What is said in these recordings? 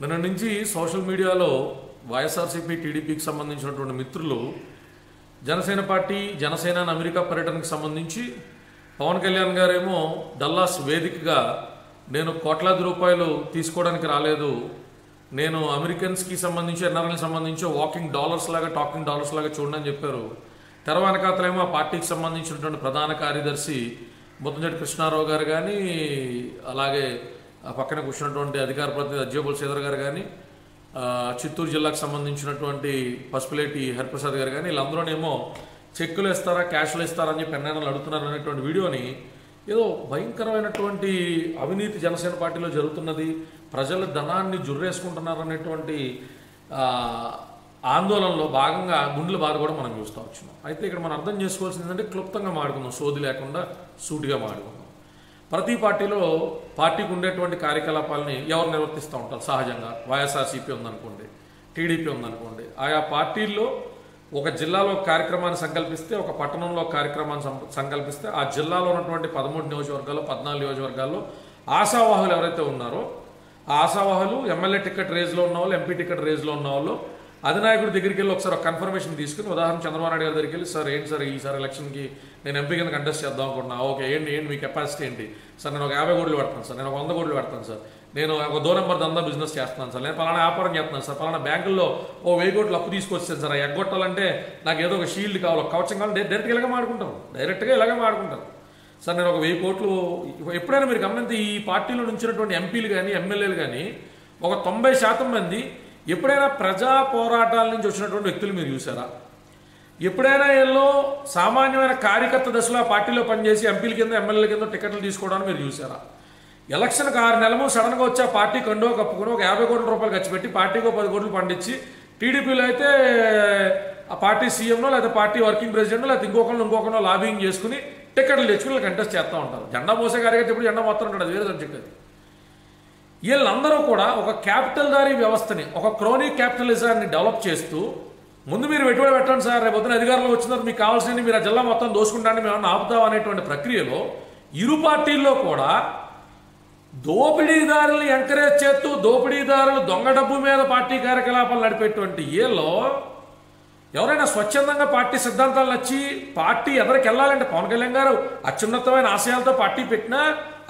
నిన్న నుంచి సోషల్ మీడియాలో వైఎస్ఆర్సీపీ టీడీపీకి సంబంధించినటువంటి మిత్రులు జనసేన పార్టీ జనసేన అమెరికా పర్యటనకు సంబంధించి పవన్ కళ్యాణ్ గారేమో డల్లాస్ వేదికగా నేను కోట్లాది రూపాయలు తీసుకోవడానికి రాలేదు. నేను అమెరికన్స్కి సంబంధించి ఎన్ఆర్ఎల్కి సంబంధించి వాకింగ్ డాలర్స్ లాగా టాకింగ్ డాలర్స్ లాగా చూడండి అని చెప్పారు. తెరవనకాతలేమో ఆ పార్టీకి సంబంధించినటువంటి ప్రధాన కార్యదర్శి ముత్తంజటి కృష్ణారావు గారు కానీ అలాగే ఆ పక్కన కూర్చున్నటువంటి అధికార ప్రతినిధి అజ్జేబుల్ శ్రీధర్ గారు కానీ చిత్తూరు జిల్లాకు సంబంధించినటువంటి పసుపులేటి హరిప్రసాద్ గారు కానీ వీళ్ళందరూనేమో చెక్కులు ఇస్తారా క్యాష్లు ఇస్తారా అని చెప్పి ఎన్నైనా అడుగుతున్నారు అనేటువంటి వీడియోని ఏదో భయంకరమైనటువంటి అవినీతి జనసేన పార్టీలో జరుగుతున్నది ప్రజల ధనాన్ని జుర్రేసుకుంటున్నారు అనేటువంటి ఆందోళనలో భాగంగా గుండెల బాధ కూడా మనం చూస్తూ వచ్చినాం అయితే ఇక్కడ మనం అర్థం చేసుకోవాల్సింది ఏంటంటే క్లుప్తంగా మాడుకుందాం సోది లేకుండా సూటిగా మాడుకుందాం ప్రతి పార్టీలో పార్టీకి ఉండేటువంటి కార్యకలాపాలని ఎవరు నిర్వర్తిస్తూ ఉంటారు? సహజంగా వైఎస్ఆర్సీపీ ఉందనుకోండి టీడీపీ ఉందనుకోండి. ఆయా పార్టీల్లో ఒక జిల్లాలో కార్యక్రమాన్ని సంకల్పిస్తే ఒక పట్టణంలో కార్యక్రమాన్ని సంకల్పిస్తే ఆ జిల్లాలో ఉన్నటువంటి పదమూడు నియోజకవర్గాల్లో పద్నాలుగు నియోజకవర్గాల్లో ఆశావాహులు ఎవరైతే ఉన్నారో ఆ ఆశావాహులు ఎమ్మెల్యే టికెట్ రేజ్లో ఉన్న వాళ్ళు ఎంపీ టికెట్ రేజ్లో ఉన్న వాళ్ళు అధినాయకుడి దగ్గరికి వెళ్ళి ఒకసారి ఒక కన్ఫర్మేషన్ తీసుకుని ఉదాహరణ చంద్రబాబు నాయుడు గారి దగ్గరికి వెళ్ళి సార్ ఏంటి సార్ ఈసారి ఎలక్షన్కి నేను ఎంపీ కింద కంటెస్ట్ చేద్దాం అనుకుంటున్నా? ఓకే ఏంటి ఏంటి మీ కెపాసిటీ ఏంటి? సార్ నేను ఒక యాభై కోట్లు పెడతాను సార్ నేను ఒక వంద కోట్లు పెడతాను సార్. నేను ఒక దో నెంబర్ దందా బిజినెస్ చేస్తున్నాను సార్. నేను పలానా వ్యాపారం చేస్తున్నాను సార్. పలానా బ్యాంకుల్లో ఓ వెయ్యి కోట్లు అప్పు తీసుకొచ్చాను సార్. ఎగ్గొట్టాలంటే నాకు ఏదో ఒక షీల్డ్ కావాలి కవచం కావాలి. డైరెక్ట్గా ఇలాగే మాడుకుంటారు. డైరెక్ట్గా ఇలాగే మాడుకుంటారు. సార్ నేను ఒక వెయ్యి కోట్లు ఎప్పుడైనా మీరు గమనించి ఈ పార్టీలో నుంచినటువంటి ఎంపీలు కానీ ఎమ్మెల్యేలు కానీ ఒక తొంభై శాతం మంది ఎప్పుడైనా ప్రజా పోరాటాల నుంచి వచ్చినటువంటి వ్యక్తులు మీరు చూసారా ఎప్పుడైనా వీళ్ళు సామాన్యమైన కార్యకర్త దశలో ఆ పార్టీలో పనిచేసి ఎంపీల కింద ఎమ్మెల్యేల కింద టికెట్లు తీసుకోవడానికి మీరు చూసారా ఎలక్షన్కి ఆరు నెలలు సడన్గా వచ్చి ఆ పార్టీ కండువ కప్పుకొని ఒక యాభై కోట్ల రూపాయలు ఖర్చు పెట్టి పార్టీకి ఒక పది కోట్లు పండించి టీడీపీలో అయితే ఆ పార్టీ సీఎంనో లేదా పార్టీ వర్కింగ్ ప్రెసిడెంట్ లేకపోతే ఇంకొకరిని ఇంకొకరినో లాబింగ్ చేసుకుని టికెట్లు తెచ్చుకుని కంటెస్ట్ చేస్తూ ఉంటారు. జెండా మోసే కార్యకర్త ఎప్పుడు జెండా మొత్తం ఉంటుంది అది వేరే సబ్జెక్ట్ అది. వీళ్ళందరూ కూడా ఒక క్యాపిటల్దారీ వ్యవస్థని ఒక క్రోనీ క్యాపిటలిజాన్ని డెవలప్ చేస్తూ ముందు మీరు పెట్టుబడి పెట్టండి సార్ రేపు పొద్దున అధికారంలో వచ్చిన మీకు కావాల్సింది మీరు ఆ జిల్లా మొత్తం దోసుకుంటాన్ని మేము ఆపుతాం అనేటువంటి ప్రక్రియలో ఇరు పార్టీల్లో కూడా దోపిడీదారులను ఎంకరేజ్ చేస్తూ దోపిడీదారులు దొంగ డబ్బు మీద పార్టీ కార్యకలాపాలు నడిపేటువంటి ఏలో ఎవరైనా స్వచ్ఛందంగా పార్టీ సిద్ధాంతాలు నచ్చి పార్టీ ఎదరికి వెళ్ళాలంటే పవన్ కళ్యాణ్ గారు అత్యున్నతమైన ఆశయాలతో పార్టీ పెట్టినా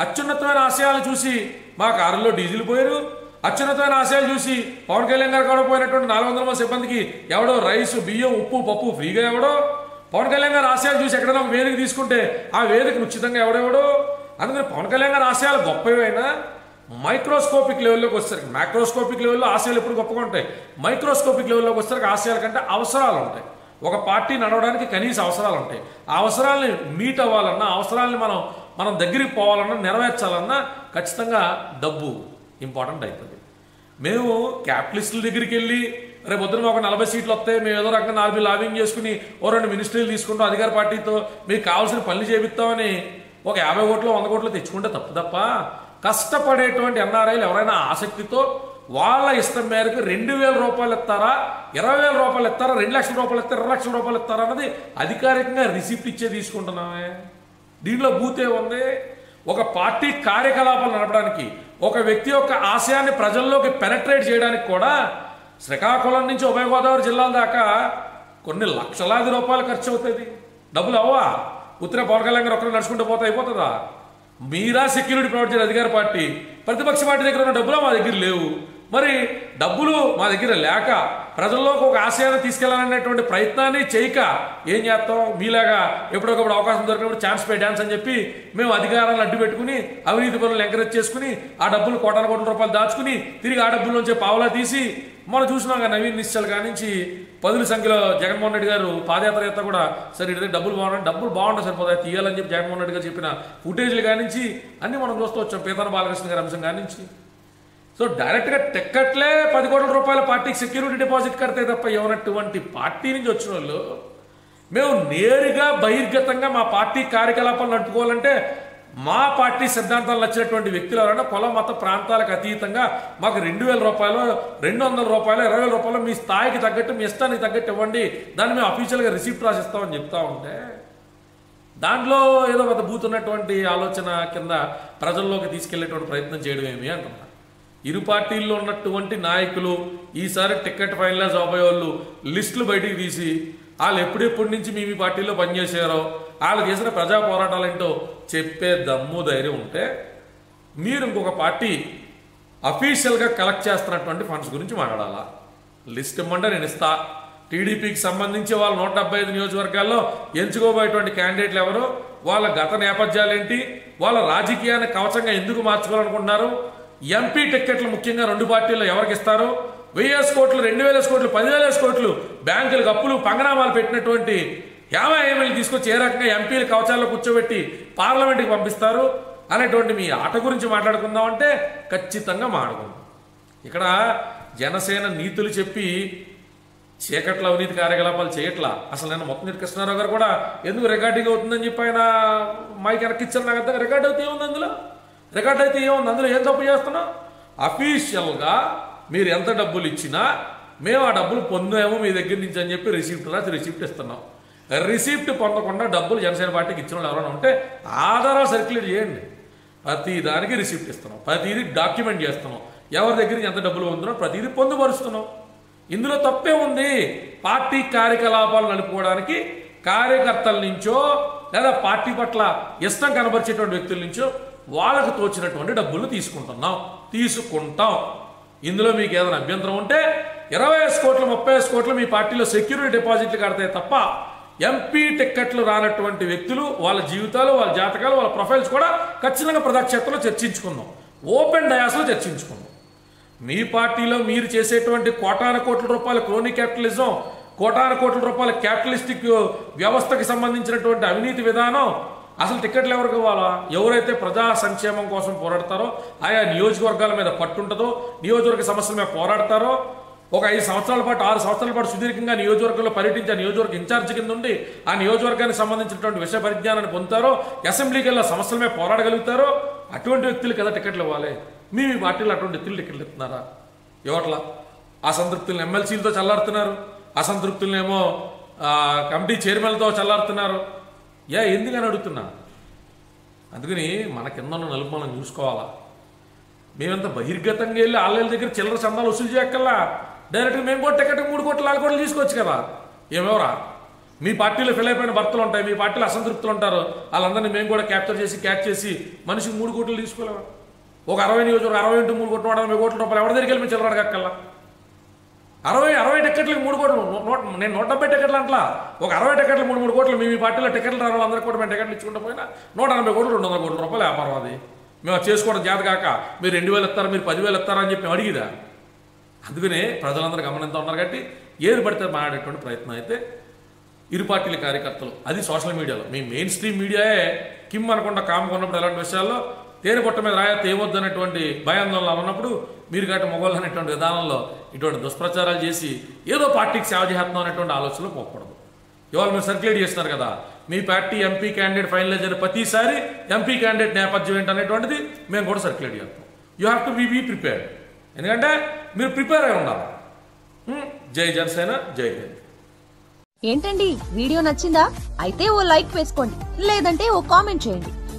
అత్యున్నతమైన ఆశయాలు చూసి మా కారులో డీజిల్ పోయారు. అత్యున్నతమైన ఆశయాలు చూసి పవన్ కళ్యాణ్ గారు కూడా పోయినటువంటి నాలుగు వందల మంది సిబ్బందికి ఎవడో రైసు బియ్యం ఉప్పు పప్పు ఫ్రీగా ఎవడో? పవన్ కళ్యాణ్ గారు ఆశయాలు చూసి ఎక్కడైనా వేదిక తీసుకుంటే ఆ వేదిక ఉచితంగా ఎవడెవడో? అందుకని పవన్ కళ్యాణ్ గారు ఆశయాలు గొప్పవైనా మైక్రోస్కోపిక్ లెవెల్లోకి వచ్చేసరికి మైక్రోస్కోపిక్ లెవెల్లో ఆశయాలు ఎప్పుడు గొప్పగా ఉంటాయి? మైక్రోస్కోపిక్ లెవెల్లోకి వచ్చేసరికి ఆశయాల కంటే అవసరాలు ఉంటాయి. ఒక పార్టీ నడవడానికి కనీస అవసరాలు ఉంటాయి. ఆ అవసరాలని మీట్ అవ్వాలన్నా అవసరాలని మనం మనం దగ్గరికి పోవాలన్నా నెరవేర్చాలన్నా ఖచ్చితంగా డబ్బు ఇంపార్టెంట్ అవుతుంది మేము క్యాపిటలిస్టుల దగ్గరికి వెళ్ళి రేపు పొద్దున ఒక నలభై సీట్లు వస్తాయి మేము ఏదో రకంగా నాలుగు లాబింగ్ చేసుకుని ఓ రెండు మినిస్ట్రీలు తీసుకుంటాం అధికార పార్టీతో మీకు కావాల్సిన పనులు చేపిస్తామని ఒక యాభై కోట్లు వంద కోట్లు తెచ్చుకుంటే తప్పు తప్ప కష్టపడేటువంటి ఎన్ఆర్ఐలు ఎవరైనా ఆసక్తితో వాళ్ళ ఇష్టం మేరకు రెండు వేల రూపాయలు ఇస్తారా ఇరవై వేల రూపాయలు ఇస్తారా రెండు లక్షల రూపాయలు ఇస్తారా ఇరవై లక్షల రూపాయలు ఇస్తారా అన్నది అధికారికంగా రిసిప్ట్ ఇచ్చే తీసుకుంటున్నామే. దీంట్లో బూతే ఉంది ఒక పార్టీ కార్యకలాపాలు నడపడానికి ఒక వ్యక్తి యొక్క ఆశయాన్ని ప్రజల్లోకి పెనట్రేట్ చేయడానికి కూడా శ్రీకాకుళం నుంచి ఉభయ గోదావరి జిల్లాల దాకా కొన్ని లక్షలాది రూపాయలు ఖర్చు అవుతుంది డబ్బులు అవ్వా ఉత్తర పవన్ కళ్యాణ్ గారు ఒక్కరు నడుచుకుంటూ పోతే అయిపోతుందా? మీరా సెక్యూరిటీ ప్రొవైడ్ చేయాలి అధికార పార్టీ ప్రతిపక్ష పార్టీ దగ్గర ఉన్న డబ్బులు మా దగ్గర లేవు. మరి డబ్బులు మా దగ్గర లేక ప్రజల్లోకి ఒక ఆశయాన్ని తీసుకెళ్ళాలనేటువంటి ప్రయత్నాన్ని చేయక ఏం చేస్తాం? మీలాగా ఎప్పుడొకప్పుడు అవకాశం దొరికినప్పుడు ఛాన్స్ పే డ్యాన్స్ అని చెప్పి మేము అధికారాలను అడ్డు పెట్టుకుని అవినీతి పనులు ఎంకరేజ్ చేసుకుని ఆ డబ్బులు కోటాను కోట్ల రూపాయలు దాచుకుని తిరిగి ఆ డబ్బుల్లోంచి పావులా తీసి మనం చూసినాం కదా నవీన్ నిశ్చల్ కానించి పదుల సంఖ్యలో జగన్మోహన్ రెడ్డి గారు పాదయాత్ర చేస్తా కూడా సరే ఇటు డబ్బులు బాగుంటాయి డబ్బులు బాగుంటాయి సరిపోతాయి తీయాలని చెప్పి జగన్మోహన్ రెడ్డి గారు చెప్పిన ఫుటేజ్లు కానించి అన్నీ మనం చూస్తూ వచ్చాం. పీతన బాలకృష్ణ గారి అంశం కానించి సో డైరెక్ట్గా టెక్కట్లే పది కోట్ల రూపాయల పార్టీకి సెక్యూరిటీ డిపాజిట్ కడితే తప్ప ఎవనటువంటి పార్టీ నుంచి వచ్చిన వాళ్ళు? మేము నేరుగా బహిర్గతంగా మా పార్టీ కార్యకలాపాలు నడుపుకోవాలంటే మా పార్టీ సిద్ధాంతాలు నచ్చినటువంటి వ్యక్తులు ఎవరైనా కుల మత ప్రాంతాలకు అతీతంగా మాకు రెండు వేల రూపాయలు రెండు వందల రూపాయలు ఇరవై వేల రూపాయలు మీ స్థాయికి తగ్గట్టు మీ ఇష్టానికి తగ్గట్టు ఇవ్వండి. దాన్ని మేము అఫీషియల్గా రిసీప్ట్ రాసిస్తామని చెప్తా ఉంటే దాంట్లో ఏదో పెద్ద బూతున్నటువంటి ఆలోచన కింద ప్రజల్లోకి తీసుకెళ్ళేటువంటి ప్రయత్నం చేయడం ఏమి అంటున్నాను ఇరు పార్టీల్లో ఉన్నటువంటి నాయకులు ఈసారి టికెట్ ఫైనలైజ్ అవ్వబోయే వాళ్ళు లిస్టులు బయటికి తీసి వాళ్ళు ఎప్పుడెప్పటి నుంచి మీ మీ పార్టీలో పనిచేసారో వాళ్ళు చేసిన ప్రజా పోరాటాలు ఏంటో చెప్పే దమ్ము ధైర్యం ఉంటే మీరు ఇంకొక పార్టీ అఫీషియల్గా కలెక్ట్ చేస్తున్నటువంటి ఫండ్స్ గురించి మాట్లాడాలా? లిస్ట్ ఇమ్మంటే నేను ఇస్తా. టీడీపీకి సంబంధించి వాళ్ళ నూట డెబ్బై ఐదు నియోజకవర్గాల్లో ఎంచుకోబోయేటువంటి క్యాండిడేట్లు ఎవరు? వాళ్ళ గత నేపథ్యాలు ఏంటి? వాళ్ళ రాజకీయాన్ని కవచంగా ఎందుకు మార్చుకోవాలనుకుంటున్నారు? ఎంపీ టిక్కెట్లు ముఖ్యంగా రెండు పార్టీల్లో ఎవరికి ఇస్తారో? వెయ్యేసి కోట్లు రెండు వేల కోట్లు పదివేల కోట్లు బ్యాంకులకు అప్పులు పంగనామాలు పెట్టినటువంటి యాభైఎంఎల్ తీసుకొచ్చి ఏ రకంగా ఎంపీలు కవచాల్లో కూర్చోబెట్టి పార్లమెంట్కి పంపిస్తారు? అనేటువంటి మీ ఆట గురించి మాట్లాడుకుందాం అంటే ఖచ్చితంగా మాట్లాడుకుందాం. ఇక్కడ జనసేన నీతులు చెప్పి చీకట్ల అవినీతి కార్యకలాపాలు చేయట్లా? అసలు నేను మొత్తం కృష్ణారావు గారు కూడా ఎందుకు రికార్డింగ్ అవుతుందని చెప్పి ఆయన మైక్ వెనక్కిచ్చారు నాకు అంతా రికార్డ్ అయితే ఏముంది అందులో? రికార్డ్ అయితే ఏముంది? అందులో ఏం తప్పు చేస్తున్నాం అఫీషియల్గా మీరు ఎంత డబ్బులు ఇచ్చినా మేము ఆ డబ్బులు పొందాము మీ దగ్గర నుంచి అని చెప్పి రిసిప్ట్ రాసి రిసిప్ట్ ఇస్తున్నాం. రిసిప్ట్ పొందకుండా డబ్బులు జనసేన పార్టీకి ఇచ్చిన వాళ్ళు ఎవరైనా ఉంటే ఆధారాలు సర్క్యులేట్ చేయండి. ప్రతి దానికి రిసిప్ట్ ఇస్తున్నాం. ప్రతిదీ డాక్యుమెంట్ చేస్తున్నాం. ఎవరి దగ్గర ఎంత డబ్బులు పొందుతున్నాం ప్రతిదీ పొందుపరుస్తున్నాం. ఇందులో తప్పే ఉంది. పార్టీ కార్యకలాపాలు నడుపుకోవడానికి కార్యకర్తల నుంచో లేదా పార్టీ పట్ల ఇష్టం కనబరిచేటువంటి వ్యక్తుల నుంచో వాళ్ళకు తోచినటువంటి డబ్బులు తీసుకుంటున్నాం. తీసుకుంటాం. ఇందులో మీకు ఏదైనా అభ్యంతరం ఉంటే ఇరవై ఐదు కోట్లు ముప్పై ఐదు కోట్లు మీ పార్టీలో సెక్యూరిటీ డిపాజిట్లు కడతాయి తప్ప ఎంపీ టిక్కెట్లు రానటువంటి వ్యక్తులు వాళ్ళ జీవితాలు వాళ్ళ జాతకాలు వాళ్ళ ప్రొఫైల్స్ కూడా ఖచ్చితంగా ప్రజాక్షేత్రంలో చర్చించుకుందాం. ఓపెన్ డయాస్లో చర్చించుకుందాం. మీ పార్టీలో మీరు చేసేటువంటి కోటాన కోట్ల రూపాయల క్రోనీ క్యాపిటలిజం కోటాన కోట్ల రూపాయల క్యాపిటలిస్టిక్ వ్యవస్థకి సంబంధించినటువంటి అవినీతి విధానం అసలు టికెట్లు ఎవరికి ఇవ్వాలా? ఎవరైతే ప్రజా సంక్షేమం కోసం పోరాడతారో ఆయా నియోజకవర్గాల మీద పట్టుంటుందో నియోజకవర్గ సమస్యల మీద పోరాడతారో ఒక ఐదు సంవత్సరాల పాటు ఆరు సంవత్సరాల పాటు సుదీర్ఘంగా నియోజకవర్గంలో పర్యటించి ఆ నియోజకవర్గ ఇన్ఛార్జ్ కింద ఉండి ఆ నియోజకవర్గానికి సంబంధించినటువంటి విషయ పరిజ్ఞానాన్ని పొందుతారో అసెంబ్లీకి వెళ్ళి సమస్యల మీద పోరాడగలుగుతారో అటువంటి వ్యక్తులు కదా టికెట్లు ఇవ్వాలి. మీ మీ పార్టీలో అటువంటి వ్యక్తులు టికెట్లు ఇస్తున్నారా? ఇవ్వట్లా అసంతృప్తులను ఎమ్మెల్సీలతో చల్లారుతున్నారు. అసంతృప్తులనేమో కమిటీ చైర్మన్లతో చల్లారుతున్నారు. యా ఎందుకని అడుగుతున్నా. అందుకని మన కింద ఉన్న నలుపు మనం చూసుకోవాలా? మేమంతా బహిర్గతంగా వెళ్ళి ఆళ్ళ దగ్గర చిల్లర చందాలు వసూలు చేయక్కల్లా డైరెక్ట్గా మేము కూడా టికెట్ మూడు కోట్లు నాలుగు కోట్లు తీసుకోవచ్చు కదా. ఏమెవరా? మీ పార్టీలో ఫిల్ అయిపోయిన భర్తలు ఉంటాయి మీ పార్టీలో అసంతృప్తులు ఉంటారు. వాళ్ళందరినీ మేము కూడా క్యాప్చర్ చేసి క్యాచ్ చేసి మనిషికి మూడు కోట్లు తీసుకోలేమా ఒక అరవై నియోజకవర్గం అరవై ఇంటూ మూడు కోట్లు నలభై కోట్ల రూపాయలు ఎవరి దగ్గరికి వెళ్ళి మేము చిల్లర అడగక్కల్లా అరవై అరవై టికెట్లకు మూడు కోట్లు నూట నేను నూట డెబ్బై టికెట్లు అంటా ఒక అరవై టికెట్లు మూడు మూడు కోట్లు మీ మీ పార్టీలో టికెట్లు రాని వాళ్ళందరికీ కూడా మేము టికెట్లు ఇచ్చుకుంటూ పోయినా నూట ఎనభై కోట్లు రెండు వందల కోట్ల రూపాయలు వ్యాపారం అది. మేము చేసుకోవడం జాతి కాక మీరు రెండు వేలు ఇస్తారా మీరు పదివేలు ఇస్తారా అని చెప్పి మేము అడిగిదా అందుకనే ప్రజలందరూ గమనిస్తూ ఉన్నారు కాబట్టి ఏది పడితే మాట్లాడేటువంటి ప్రయత్నం అయితే ఇరు పార్టీల కార్యకర్తలు అది సోషల్ మీడియాలో. మీ మెయిన్ స్ట్రీమ్ మీడియాయే. కిమ్ అనకుండా కామ్ కొన్నప్పుడు ఎలాంటి విషయాల్లో తేనె పొట్ట మీద రాయ ఏమొద్దు అనేటువంటి భయాందోళన ఉన్నప్పుడు మీరు గట్ట మొగోళ్ళు అనేటువంటి విధానంలో ఇటువంటి దుష్ప్రచారాలు చేసి ఏదో పార్టీకి సేవ చేస్తున్నాం అనేటువంటి ఆలోచనలో పోకూడదు. ఇవాళ మీరు సర్క్యులేట్ చేస్తున్నారు కదా మీ పార్టీ ఎంపీ క్యాండిడేట్ ఫైనలైజ్ అయిన ప్రతిసారి ఎంపీ క్యాండిడేట్ నేపథ్యం ఏంటనేటువంటిది మేము కూడా సర్క్యులేట్ చేస్తాం. You have to be be prepared. ఎందుకంటే మీరు ప్రిపేర్ అయి ఉండాలి. జై జనసేన జై హింద్. ఏంటండి? వీడియో నచ్చిందా? అయితే ఓ లైక్ వేసుకోండి. లేదంటే ఓ కామెంట్ చేయండి.